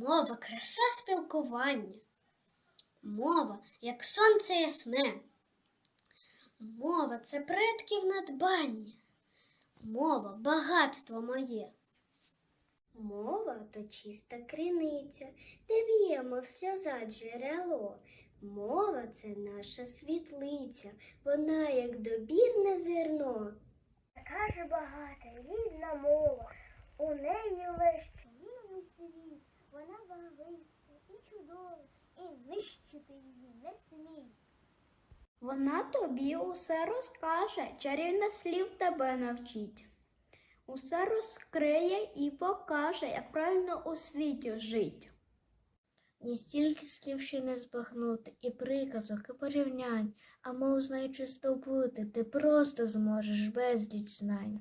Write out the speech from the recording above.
Мова краса спілкування. Мова, як сонце ясне. Мова це предків надбання. Мова багатство моє. Мова то чиста криниця, де б'ємо в сльоза джерело. Мова це наша світлиця, вона як добірне зерно. Така ж багата рідна мова, вона і чудова, і знищити її не смій. Вона тобі усе розкаже, чарівних слів тебе навчить. Усе розкриє і покаже, як правильно у світі жить. Ні стільки слів ще не збагнути, і приказок, і порівнянь, а мов знаючи здобути, ти просто зможеш безліч знань.